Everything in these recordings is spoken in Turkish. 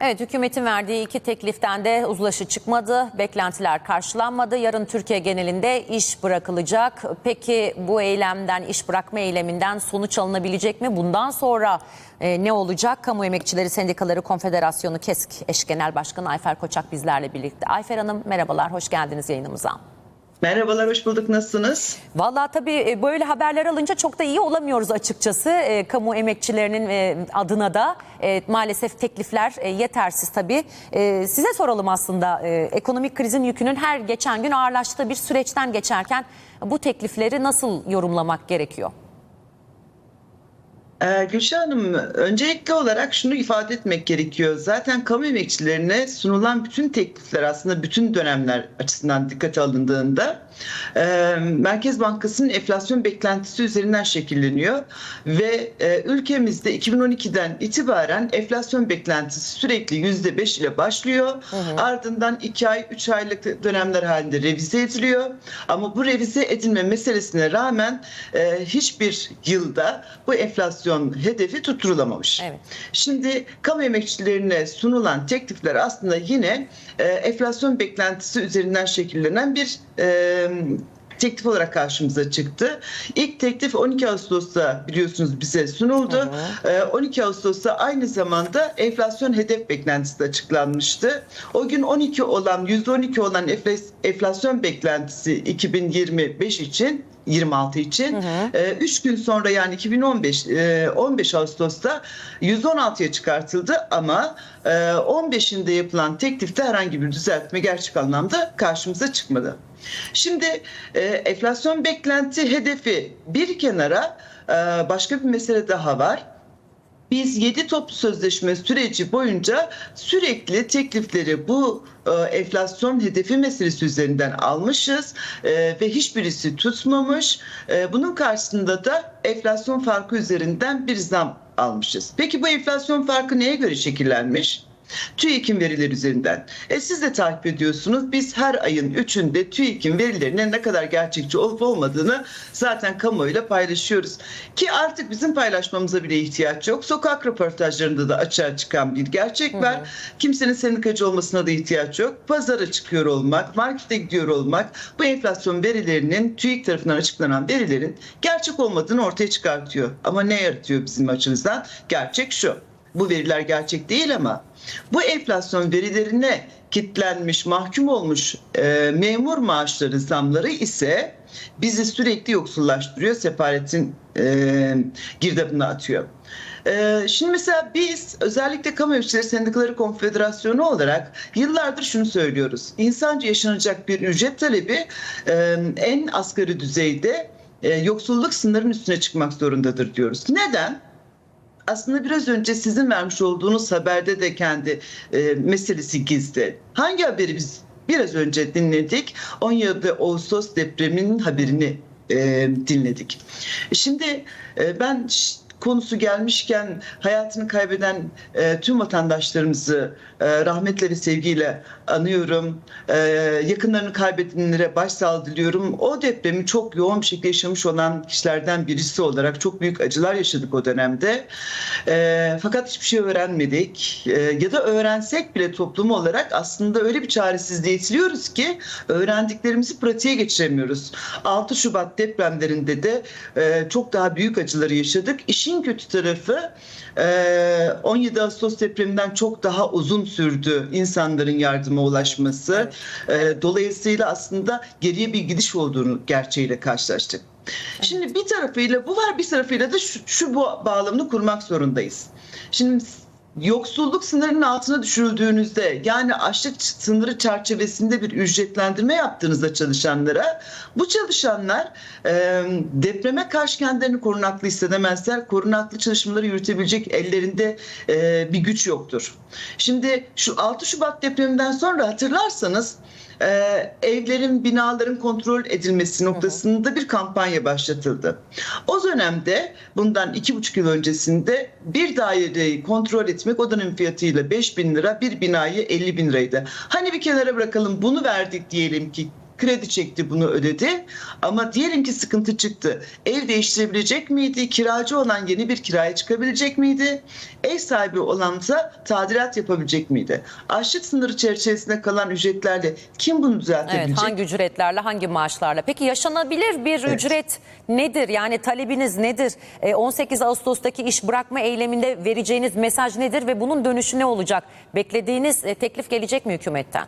Evet hükümetin verdiği iki tekliften de uzlaşı çıkmadı. Beklentiler karşılanmadı. Yarın Türkiye genelinde iş bırakılacak. Peki bu eylemden, iş bırakma eyleminden sonuç alınabilecek mi? Bundan sonra e, ne olacak? Kamu Emekçileri Sendikaları Konfederasyonu KESK eş genel başkanı Ayfer Koçak bizlerle birlikte. Ayfer Hanım merhabalar, hoş geldiniz yayınımıza. Merhabalar, hoş bulduk. Nasılsınız? Vallahi tabii e, böyle haberler alınca çok da iyi olamıyoruz açıkçası. E, kamu emekçilerinin e, adına da e, maalesef teklifler e, yetersiz tabii. E, size soralım aslında e, ekonomik krizin yükünün her geçen gün ağırlaştığı bir süreçten geçerken bu teklifleri nasıl yorumlamak gerekiyor? Ee, Gülşah Hanım, öncelikli olarak şunu ifade etmek gerekiyor. Zaten kamu emekçilerine sunulan bütün teklifler aslında bütün dönemler açısından dikkate alındığında e, Merkez Bankası'nın enflasyon beklentisi üzerinden şekilleniyor. Ve e, ülkemizde 2012'den itibaren enflasyon beklentisi sürekli %5 ile başlıyor. Ardından 2 ay, 3 aylık dönemler halinde revize ediliyor. Ama bu revize edilme meselesine rağmen e, hiçbir yılda bu enflasyon hedefi tutturulamamış. Evet. Şimdi kamu emekçilerine sunulan teklifler aslında yine e, enflasyon beklentisi üzerinden şekillenen bir e, teklif olarak karşımıza çıktı. İlk teklif 12 Ağustos'ta biliyorsunuz bize sunuldu. E, 12 Ağustos'ta aynı zamanda enflasyon hedef beklentisi de açıklanmıştı. O gün 12 olan %12 olan enflas- enflasyon beklentisi 2025 için 26 için 3 gün sonra yani 2015 e, 15 Ağustos'ta 116'ya çıkartıldı ama e, 15'inde yapılan teklifte herhangi bir düzeltme gerçek anlamda karşımıza çıkmadı. Şimdi e, enflasyon beklenti hedefi bir kenara e, başka bir mesele daha var. Biz 7 toplu sözleşme süreci boyunca sürekli teklifleri bu e, enflasyon hedefi meselesi üzerinden almışız e, ve hiçbirisi tutmamış. E, bunun karşısında da enflasyon farkı üzerinden bir zam almışız. Peki bu enflasyon farkı neye göre şekillenmiş? TÜİK'in verileri üzerinden. E siz de takip ediyorsunuz. Biz her ayın 3'ünde TÜİK'in verilerinin ne kadar gerçekçi olup olmadığını zaten kamuoyuyla paylaşıyoruz. Ki artık bizim paylaşmamıza bile ihtiyaç yok. Sokak röportajlarında da açığa çıkan bir gerçek var. Kimsenin sendikacı olmasına da ihtiyaç yok. Pazara çıkıyor olmak, markete gidiyor olmak bu enflasyon verilerinin TÜİK tarafından açıklanan verilerin gerçek olmadığını ortaya çıkartıyor. Ama ne yaratıyor bizim açımızdan? Gerçek şu. Bu veriler gerçek değil ama bu enflasyon verilerine kitlenmiş, mahkum olmuş e, memur maaşları zamları ise bizi sürekli yoksullaştırıyor, sepaletin e, girdabına atıyor. E, şimdi mesela biz özellikle Kamu Emekçileri Sendikaları Konfederasyonu olarak yıllardır şunu söylüyoruz. İnsanca yaşanacak bir ücret talebi e, en asgari düzeyde e, yoksulluk sınırının üstüne çıkmak zorundadır diyoruz. Neden? Aslında biraz önce sizin vermiş olduğunuz haberde de kendi e, meselesi gizli. Hangi haberi biz biraz önce dinledik? 17 Ağustos depreminin haberini e, dinledik. Şimdi e, ben konusu gelmişken hayatını kaybeden e, tüm vatandaşlarımızı e, rahmetle ve sevgiyle anıyorum. E, yakınlarını kaybedenlere başsağlığı diliyorum. O depremi çok yoğun bir şekilde yaşamış olan kişilerden birisi olarak çok büyük acılar yaşadık o dönemde. E, fakat hiçbir şey öğrenmedik. E, ya da öğrensek bile toplum olarak aslında öyle bir çaresizliğe itiliyoruz ki öğrendiklerimizi pratiğe geçiremiyoruz. 6 Şubat depremlerinde de e, çok daha büyük acıları yaşadık. İşin kötü tarafı e, 17 Ağustos depreminden çok daha uzun sürdü insanların yardıma ulaşması. E, dolayısıyla aslında geriye bir gidiş olduğunu gerçeğiyle karşılaştık. Şimdi bir tarafıyla bu var bir tarafıyla da şu, şu bu bağlamını kurmak zorundayız. Şimdi yoksulluk sınırının altına düşürüldüğünüzde yani açlık sınırı çerçevesinde bir ücretlendirme yaptığınızda çalışanlara bu çalışanlar e, depreme karşı kendilerini korunaklı hissedemezler. Korunaklı çalışmaları yürütebilecek ellerinde e, bir güç yoktur. Şimdi şu 6 Şubat depreminden sonra hatırlarsanız e, evlerin, binaların kontrol edilmesi noktasında bir kampanya başlatıldı. O dönemde bundan iki buçuk yıl öncesinde bir daireyi kontrol etmek o dönem fiyatıyla 5 bin lira, bir binayı 50 bin liraydı. Hani bir kenara bırakalım bunu verdik diyelim ki kredi çekti bunu ödedi. Ama diyelim ki sıkıntı çıktı. Ev değiştirebilecek miydi? Kiracı olan yeni bir kiraya çıkabilecek miydi? Ev sahibi olansa tadilat yapabilecek miydi? Açlık sınırı çerçevesinde kalan ücretlerle kim bunu düzeltebilecek? Evet, hangi ücretlerle, hangi maaşlarla? Peki yaşanabilir bir Evet. ücret nedir? Yani talebiniz nedir? E, 18 Ağustos'taki iş bırakma eyleminde vereceğiniz mesaj nedir ve bunun dönüşü ne olacak? Beklediğiniz e, teklif gelecek mi hükümetten?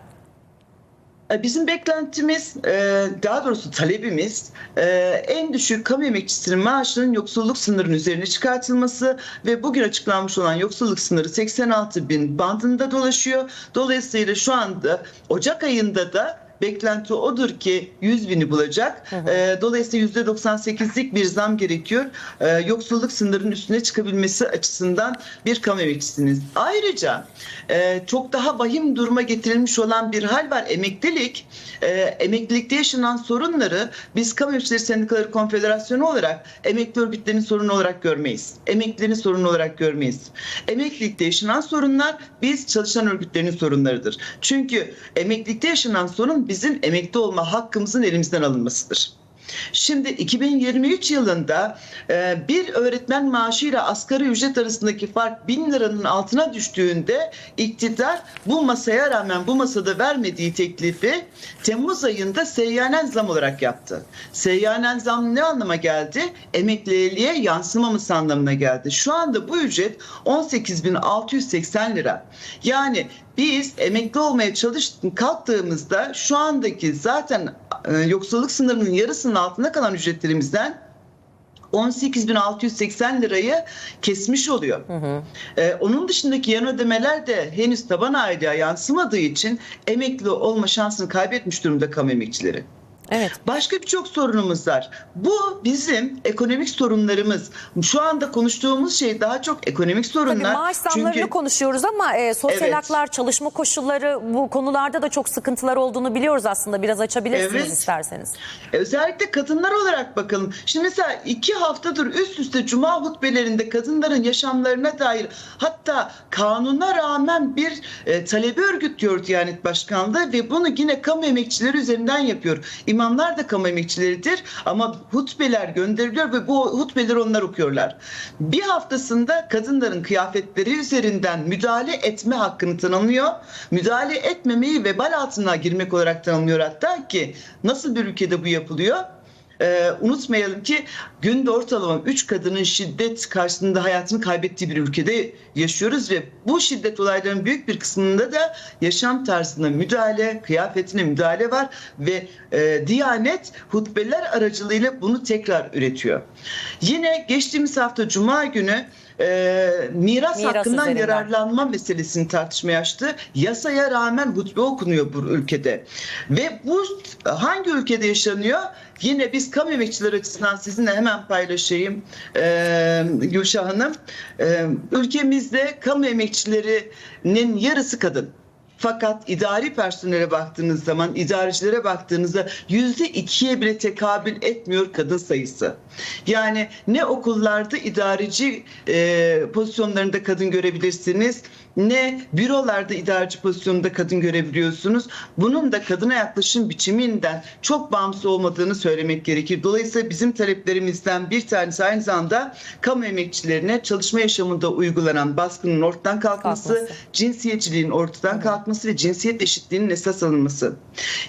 E, Bizim beklentimiz, e, daha doğrusu talebimiz e, en düşük kamu emekçisinin maaşının yoksulluk sınırının üzerine çıkartılması ve bugün açıklanmış olan yoksulluk sınırı 86 bin bandında dolaşıyor. Dolayısıyla şu anda Ocak ayında da beklenti odur ki 100 bini bulacak. E, Dolayısıyla %98'lik bir zam gerekiyor. E, Yoksulluk sınırının üstüne çıkabilmesi açısından bir kamu emekçisiniz. Ayrıca e, çok daha vahim duruma getirilmiş olan bir hal var. Emeklilik, e, emeklilikte yaşanan sorunları biz Kamu Emekçileri Sendikaları Konfederasyonu olarak emekli örgütlerinin sorunu olarak görmeyiz. Emeklilerin sorunu olarak görmeyiz. Emeklilikte yaşanan sorunlar biz çalışan örgütlerinin sorunlarıdır. Çünkü emeklilikte yaşanan sorun bizim emekli olma hakkımızın elimizden alınmasıdır. Şimdi 2023 yılında e, bir öğretmen maaşıyla asgari ücret arasındaki fark 1000 liranın altına düştüğünde iktidar bu masaya rağmen bu masada vermediği teklifi Temmuz ayında seyyanen zam olarak yaptı. Seyyanen zam ne anlama geldi? Emekliliğe yansımaması anlamına geldi. Şu anda bu ücret 18.680 lira. Yani biz emekli olmaya çalıştık kalktığımızda şu andaki zaten e, yoksulluk sınırının yarısının altında kalan ücretlerimizden 18.680 lirayı kesmiş oluyor. Ee, onun dışındaki yan ödemeler de henüz taban aylığa yansımadığı için emekli olma şansını kaybetmiş durumda kamu emekçileri. Evet. Başka birçok sorunumuz var. Bu bizim ekonomik sorunlarımız. Şu anda konuştuğumuz şey daha çok ekonomik sorunlar. Tabii maaş zamlarını Çünkü- konuşuyoruz ama e, sosyal Evet. haklar, çalışma koşulları bu konularda da çok sıkıntılar olduğunu biliyoruz aslında. Biraz açabilirsiniz Evet. isterseniz. Özellikle kadınlar olarak bakalım. Şimdi mesela iki haftadır üst üste cuma hutbelerinde kadınların yaşamlarına dair hatta kanuna rağmen bir e, talebi örgütlüyor Diyanet Başkanlığı ve bunu yine kamu emekçileri üzerinden yapıyor. İmamlar da kamu emekçileridir ama hutbeler gönderiliyor ve bu hutbeleri onlar okuyorlar. Bir haftasında kadınların kıyafetleri üzerinden müdahale etme hakkını tanımlıyor. Müdahale etmemeyi vebal altına girmek olarak tanımlıyor hatta ki nasıl bir ülkede bu yapılıyor? Ee, unutmayalım ki günde ortalama 3 kadının şiddet karşısında hayatını kaybettiği bir ülkede yaşıyoruz ve bu şiddet olaylarının büyük bir kısmında da yaşam tarzına müdahale, kıyafetine müdahale var ve e, Diyanet hutbeler aracılığıyla bunu tekrar üretiyor. Yine geçtiğimiz hafta Cuma günü e, miras, Miras hakkından üzerinden. yararlanma meselesini tartışmaya açtı. Yasaya rağmen hutbe okunuyor bu ülkede. Ve bu hangi ülkede yaşanıyor? Yine biz kamu emekçileri açısından sizinle hemen paylaşayım ee, Gülşah Hanım. Ee, ülkemizde kamu emekçilerinin yarısı kadın. Fakat idari personele baktığınız zaman, idarecilere baktığınızda yüzde ikiye bile tekabül etmiyor kadın sayısı. Yani ne okullarda idareci e, pozisyonlarında kadın görebilirsiniz, ne bürolarda idareci pozisyonunda kadın görebiliyorsunuz. Bunun da kadına yaklaşım biçiminden çok bağımsız olmadığını söylemek gerekir. Dolayısıyla bizim taleplerimizden bir tanesi aynı zamanda kamu emekçilerine çalışma yaşamında uygulanan baskının ortadan kalkması, Kalkması. cinsiyetçiliğin ortadan kalkması ve cinsiyet eşitliğinin esas alınması.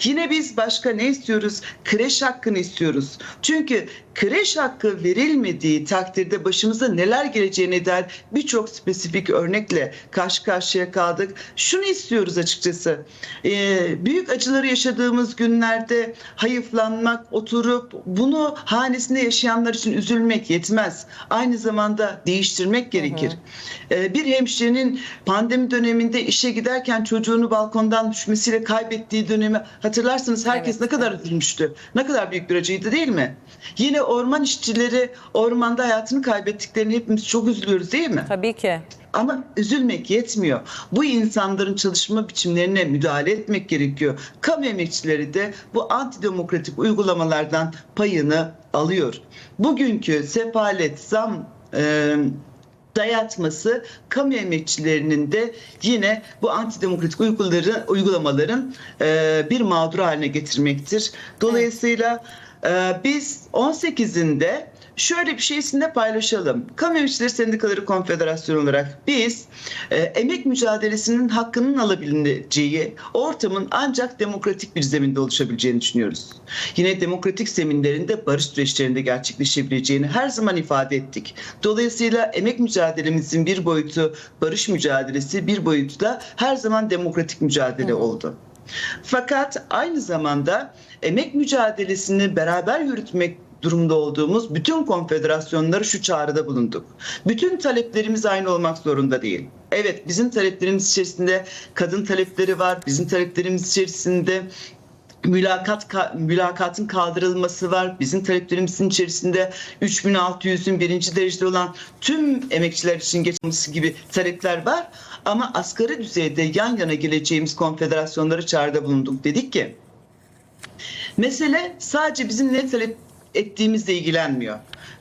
Yine biz başka ne istiyoruz? Kreş hakkını istiyoruz. Çünkü kreş hakkı verilmediği takdirde başımıza neler geleceğine dair birçok spesifik örnekle karşı karşıya kaldık. Şunu istiyoruz açıkçası. Ee, büyük acıları yaşadığımız günlerde hayıflanmak, oturup bunu hanesinde yaşayanlar için üzülmek yetmez. Aynı zamanda değiştirmek gerekir. Ee, bir hemşirenin pandemi döneminde işe giderken çocuğunu balkondan düşmesiyle kaybettiği dönemi hatırlarsanız herkes Evet, ne kadar üzülmüştü. Ne kadar büyük bir acıydı değil mi? Yine orman işçileri ormanda hayatını kaybettiklerini hepimiz çok üzülüyoruz değil mi? Tabii ki. Ama üzülmek yetmiyor. Bu insanların çalışma biçimlerine müdahale etmek gerekiyor. Kamu emekçileri de bu antidemokratik uygulamalardan payını alıyor. Bugünkü sefalet, zam, e, dayatması kamu emekçilerinin de yine bu antidemokratik uyguları, uygulamaların e, bir mağdur haline getirmektir. Dolayısıyla e, biz 18'inde şöyle bir şey sizinle paylaşalım. Kamu Emekçileri Sendikaları Konfederasyonu olarak biz e, emek mücadelesinin hakkının alabileceği ortamın ancak demokratik bir zeminde oluşabileceğini düşünüyoruz. Yine demokratik zeminlerinde barış süreçlerinde gerçekleşebileceğini her zaman ifade ettik. Dolayısıyla emek mücadelemizin bir boyutu barış mücadelesi, bir boyutu da her zaman demokratik mücadele oldu. Fakat aynı zamanda emek mücadelesini beraber yürütmek durumda olduğumuz bütün konfederasyonları şu çağrıda bulunduk. Bütün taleplerimiz aynı olmak zorunda değil. Evet bizim taleplerimiz içerisinde kadın talepleri var. Bizim taleplerimiz içerisinde mülakat mülakatın kaldırılması var. Bizim taleplerimizin içerisinde 3600'ün birinci derecede olan tüm emekçiler için geçmesi gibi talepler var. Ama asgari düzeyde yan yana geleceğimiz konfederasyonları çağrıda bulunduk. Dedik ki mesele sadece bizim ne talep ettiğimizle ilgilenmiyor.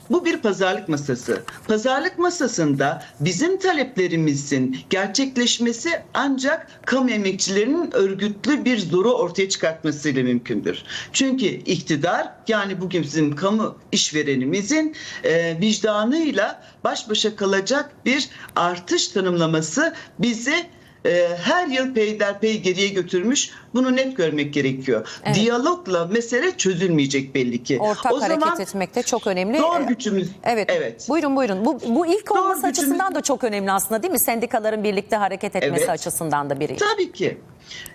Bu bir pazarlık masası. Pazarlık masasında bizim taleplerimizin gerçekleşmesi ancak kamu emekçilerinin örgütlü bir zoru ortaya çıkartmasıyla mümkündür. Çünkü iktidar yani bugün bizim kamu işverenimizin e, vicdanıyla baş başa kalacak bir artış tanımlaması bizi her yıl peyderpey geriye götürmüş. Bunu net görmek gerekiyor. Evet. Diyalogla mesele çözülmeyecek belli ki. Ortak o hareket zaman etmek de çok önemli. Ee, gücümüz Evet. evet. Buyurun buyurun. Bu, bu ilk Doğru, olması gücümüz- açısından da çok önemli aslında değil mi? Sendikaların birlikte hareket etmesi Evet. açısından da biri. Tabii ki.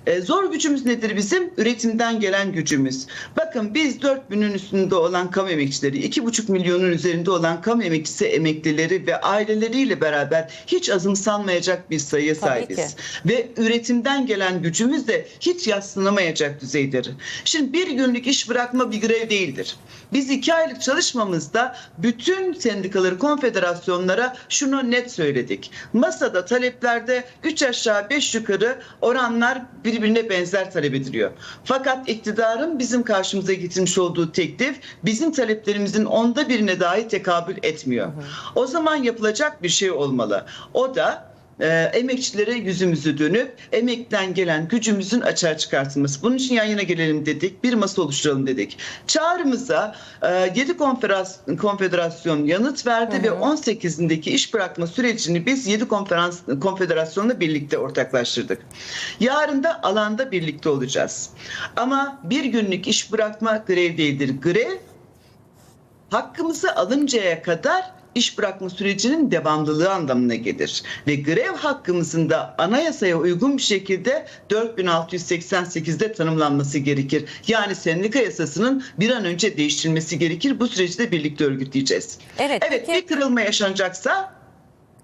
E, zor gücümüz nedir bizim? Üretimden gelen gücümüz. Bakın biz 4000'ün üstünde olan kamu emekçileri, 2,5 milyonun üzerinde olan kamu emekçisi emeklileri ve aileleriyle beraber hiç azımsanmayacak bir sayıya Tabii sahibiz. Ve üretimden gelen gücümüz de hiç yaslanamayacak düzeydir. Şimdi bir günlük iş bırakma bir grev değildir. Biz iki aylık çalışmamızda bütün sendikaları, konfederasyonlara şunu net söyledik. Masada taleplerde 3 aşağı 5 yukarı oranlar birbirine benzer talep ediliyor. Fakat iktidarın bizim karşımıza getirmiş olduğu teklif bizim taleplerimizin onda birine dahi tekabül etmiyor. O zaman yapılacak bir şey olmalı. O da e, emekçilere yüzümüzü dönüp emekten gelen gücümüzün açığa çıkartılması. Bunun için yan yana gelelim dedik. Bir masa oluşturalım dedik. Çağrımıza e, 7 konferans, konfederasyon yanıt verdi ve 18'indeki iş bırakma sürecini biz 7 konferans konfederasyonla birlikte ortaklaştırdık. Yarın da alanda birlikte olacağız. Ama bir günlük iş bırakma grev değildir. Grev hakkımızı alıncaya kadar iş bırakma sürecinin devamlılığı anlamına gelir. Ve grev hakkımızın da anayasaya uygun bir şekilde 4688'de tanımlanması gerekir. Yani sendika yasasının bir an önce değiştirilmesi gerekir. Bu süreci de birlikte örgütleyeceğiz. Evet, Evet peki- bir kırılma yaşanacaksa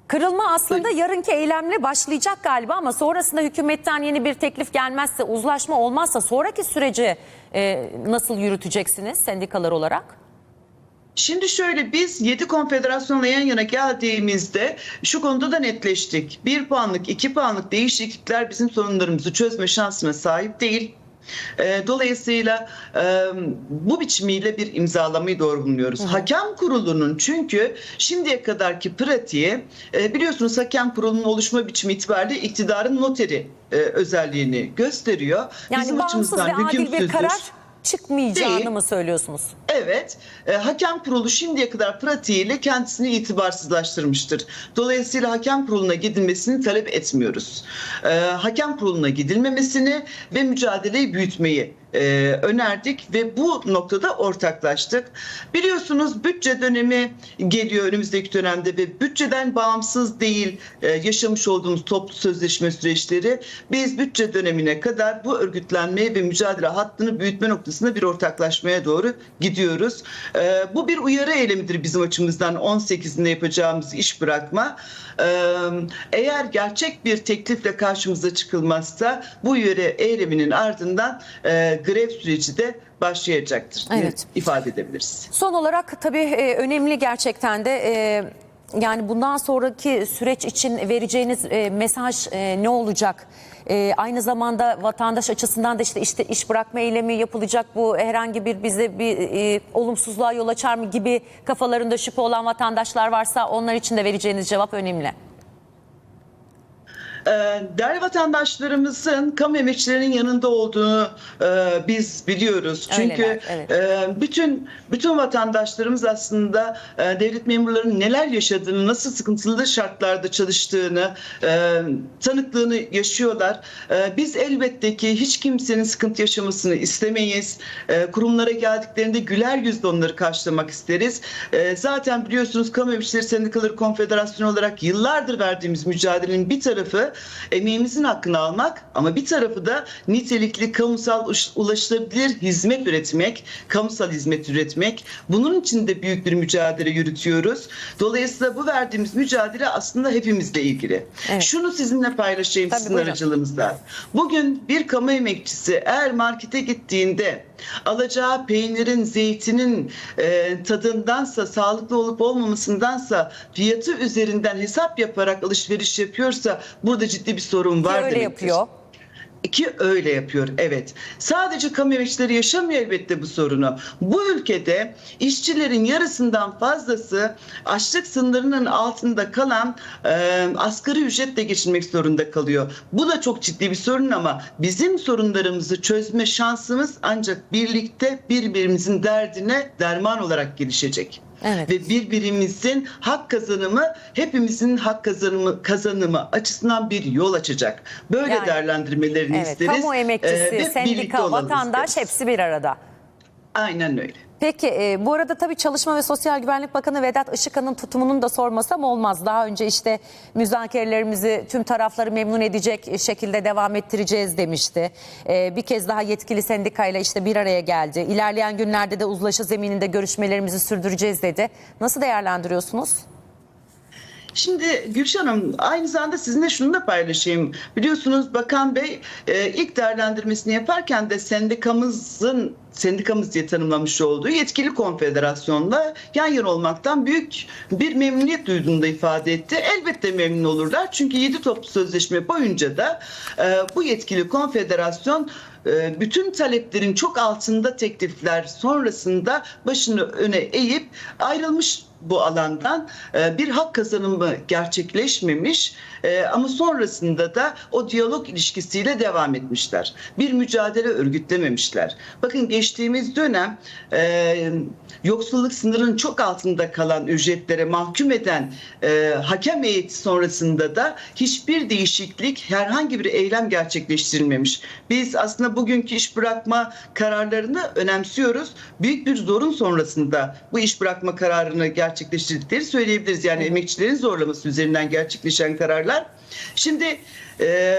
Kırılma aslında yarınki eylemle başlayacak galiba ama sonrasında hükümetten yeni bir teklif gelmezse, uzlaşma olmazsa sonraki süreci e, nasıl yürüteceksiniz sendikalar olarak? Şimdi şöyle biz 7 konfederasyonla yan yana geldiğimizde şu konuda da netleştik. 1 puanlık 2 puanlık değişiklikler bizim sorunlarımızı çözme şansına sahip değil. Ee, Dolayısıyla bu biçimiyle bir imzalamayı doğru bulunuyoruz. Hakem kurulunun çünkü şimdiye kadarki pratiği biliyorsunuz hakem kurulunun oluşma biçimi itibariyle iktidarın noteri özelliğini gösteriyor. Yani Bizim bağımsız ve adil bir karar çıkmayacağını Değil. mı söylüyorsunuz? Evet, e, hakem kurulu şimdiye kadar pratiğiyle kendisini itibarsızlaştırmıştır. Dolayısıyla hakem kuruluna gidilmesini talep etmiyoruz. E, hakem kuruluna gidilmemesini ve mücadeleyi büyütmeyi e, önerdik ve bu noktada ortaklaştık. Biliyorsunuz bütçe dönemi geliyor önümüzdeki dönemde ve bütçeden bağımsız değil e, yaşamış olduğumuz toplu sözleşme süreçleri. Biz bütçe dönemine kadar bu örgütlenmeye ve mücadele hattını büyütme noktasında bir ortaklaşmaya doğru gidiyoruz. E, bu bir uyarı eylemidir bizim açımızdan 18'inde yapacağımız iş bırakma. E, eğer gerçek bir teklifle karşımıza çıkılmazsa bu uyarı eyleminin ardından e, grev süreci de başlayacaktır Evet. ifade edebiliriz. Son olarak tabii e, önemli gerçekten de e, Yani bundan sonraki süreç için vereceğiniz e, mesaj ne olacak? E, aynı zamanda vatandaş açısından da işte işte iş bırakma eylemi yapılacak bu herhangi bir bize bir e, olumsuzluğa yol açar mı gibi kafalarında şüphe olan vatandaşlar varsa onlar için de vereceğiniz cevap önemli. Ee, Değerli vatandaşlarımızın kamu emekçilerinin yanında olduğunu e, biz biliyoruz. Çünkü Öyleler, evet. e, bütün bütün vatandaşlarımız aslında e, devlet memurlarının neler yaşadığını, nasıl sıkıntılı şartlarda çalıştığını, tanıklığını yaşıyorlar. Biz elbette ki hiç kimsenin sıkıntı yaşamasını istemeyiz. Kurumlara geldiklerinde güler yüzle onları karşılamak isteriz. Zaten biliyorsunuz Kamu Emekçileri Sendikaları Konfederasyonu olarak yıllardır verdiğimiz mücadelenin bir tarafı emeğimizin hakkını almak ama bir tarafı da nitelikli kamusal ulaşılabilir hizmet üretmek, kamusal hizmet üretmek. Bunun için de büyük bir mücadele yürütüyoruz. Dolayısıyla bu verdiğimiz mücadele aslında hepimizle ilgili. Evet. Şunu sizinle paylaşayım Tabii, sizin buyurun. aracılığınızla. Bugün bir kamu emekçisi eğer markete gittiğinde alacağı peynirin, zeytinin e, tadındansa, sağlıklı olup olmamasındansa fiyatı üzerinden hesap yaparak alışveriş yapıyorsa burada ciddi bir sorun var öyle demektir. yapıyor. Ki öyle yapıyor evet. Sadece kamu emekçileri yaşamıyor elbette bu sorunu. Bu ülkede işçilerin yarısından fazlası açlık sınırının altında kalan e, asgari ücretle geçinmek zorunda kalıyor. Bu da çok ciddi bir sorun ama bizim sorunlarımızı çözme şansımız ancak birlikte birbirimizin derdine derman olarak gelişecek. Evet. Ve birbirimizin hak kazanımı hepimizin hak kazanımı kazanımı açısından bir yol açacak. Böyle Yani, değerlendirmelerini Evet, isteriz. kamu emekçisi, Ee, sendika, vatandaş isteriz. hepsi bir arada. Aynen öyle. Peki e, bu arada tabii Çalışma ve Sosyal Güvenlik Bakanı Vedat Işıkhan'ın tutumunun da sormasam olmaz. Daha önce işte müzakerelerimizi tüm tarafları memnun edecek şekilde devam ettireceğiz demişti. E, bir kez daha yetkili sendikayla işte bir araya geldi. İlerleyen günlerde de uzlaşı zemininde görüşmelerimizi sürdüreceğiz dedi. Nasıl değerlendiriyorsunuz? Şimdi Gülşen Hanım aynı zamanda sizinle şunu da paylaşayım. Biliyorsunuz Bakan Bey e, ilk değerlendirmesini yaparken de sendikamızın sendikamız diye tanımlamış olduğu yetkili konfederasyonla yan yana olmaktan büyük bir memnuniyet duyduğunu da ifade etti. Elbette memnun olurlar. Çünkü 7 toplu sözleşme boyunca da e, bu yetkili konfederasyon e, bütün taleplerin çok altında teklifler sonrasında başını öne eğip ayrılmış bu alandan e, bir hak kazanımı gerçekleşmemiş e, ama sonrasında da o diyalog ilişkisiyle devam etmişler. Bir mücadele örgütlememişler. Bakın geçtiğimiz dönem e, yoksulluk sınırının çok altında kalan ücretlere mahkum eden e, hakem heyeti sonrasında da hiçbir değişiklik herhangi bir eylem gerçekleştirilmemiş. Biz aslında bugünkü iş bırakma kararlarını önemsiyoruz. Büyük bir zorun sonrasında bu iş bırakma kararını gerçekleştirdikleri söyleyebiliriz. Yani emekçilerin zorlaması üzerinden gerçekleşen kararlar. Şimdi e,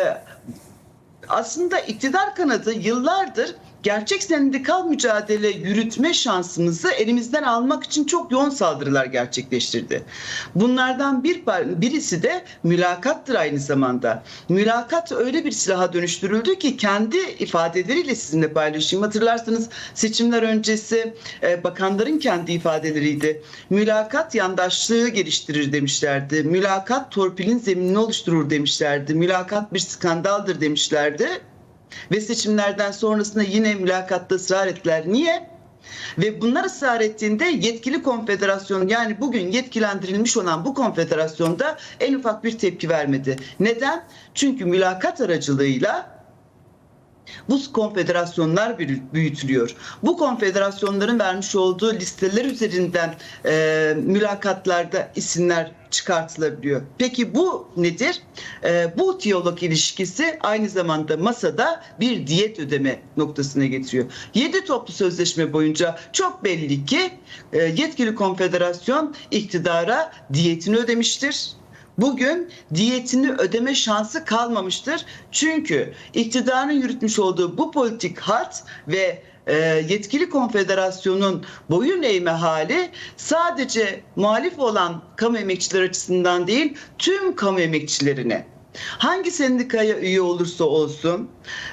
aslında iktidar kanadı yıllardır gerçek sendikal mücadele yürütme şansımızı elimizden almak için çok yoğun saldırılar gerçekleştirdi. Bunlardan bir birisi de mülakattır aynı zamanda. Mülakat öyle bir silaha dönüştürüldü ki kendi ifadeleriyle sizinle paylaşayım. Hatırlarsanız seçimler öncesi e, bakanların kendi ifadeleriydi. Mülakat yandaşlığı geliştirir demişlerdi. Mülakat torpilin zeminini oluşturur demişlerdi. Mülakat bir skandaldır demişlerdi. Ve seçimlerden sonrasında yine mülakatta ısrar ettiler. Niye? Ve bunlar ısrar ettiğinde yetkili konfederasyon yani bugün yetkilendirilmiş olan bu konfederasyonda en ufak bir tepki vermedi. Neden? Çünkü mülakat aracılığıyla bu konfederasyonlar büyütülüyor. Bu konfederasyonların vermiş olduğu listeler üzerinden e, mülakatlarda isimler çıkartılabiliyor. Peki bu nedir? E, bu diyalog ilişkisi aynı zamanda masada bir diyet ödeme noktasına getiriyor. 7 toplu sözleşme boyunca çok belli ki e, yetkili konfederasyon iktidara diyetini ödemiştir bugün diyetini ödeme şansı kalmamıştır. Çünkü iktidarın yürütmüş olduğu bu politik hat ve e, yetkili konfederasyonun boyun eğme hali sadece muhalif olan kamu emekçileri açısından değil tüm kamu emekçilerine hangi sendikaya üye olursa olsun,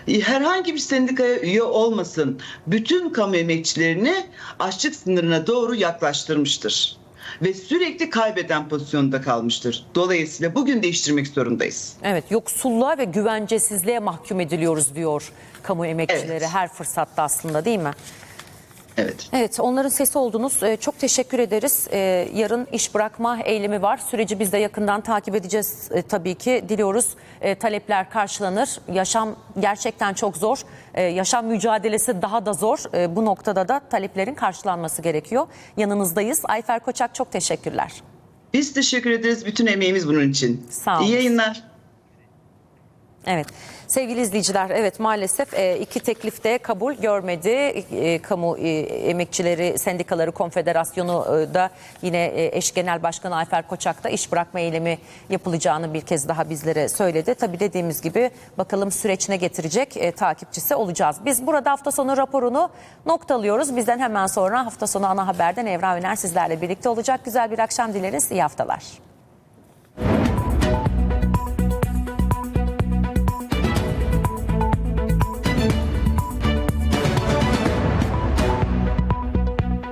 herhangi bir sendikaya üye olmasın, bütün kamu emekçilerini açlık sınırına doğru yaklaştırmıştır. Ve sürekli kaybeden pozisyonda kalmıştır. Dolayısıyla bugün değiştirmek zorundayız. Evet yoksulluğa ve güvencesizliğe mahkum ediliyoruz diyor kamu emekçileri Evet. her fırsatta aslında değil mi? Evet. Evet onların sesi oldunuz. Ee, Çok teşekkür ederiz. Ee, Yarın iş bırakma eylemi var. Süreci biz de yakından takip edeceğiz e, tabii ki. Diliyoruz e, talepler karşılanır. Yaşam gerçekten çok zor. E, Yaşam mücadelesi daha da zor. E, Bu noktada da taleplerin karşılanması gerekiyor. Yanınızdayız. Ayfer Koçak çok teşekkürler. Biz teşekkür ederiz. Bütün emeğimiz bunun için. Sağ olun. İyi yayınlar. Evet sevgili izleyiciler evet maalesef e, iki teklif de kabul görmedi. E, Kamu e, Emekçileri Sendikaları Konfederasyonu da yine eş genel başkanı Ayfer Koçak da iş bırakma eylemi yapılacağını bir kez daha bizlere söyledi. Tabii dediğimiz gibi bakalım süreç ne getirecek takipçisi olacağız. Biz burada hafta sonu raporunu noktalıyoruz. Bizden hemen sonra hafta sonu ana haberden Evra Öner sizlerle birlikte olacak. Güzel bir akşam dileriz. İyi haftalar.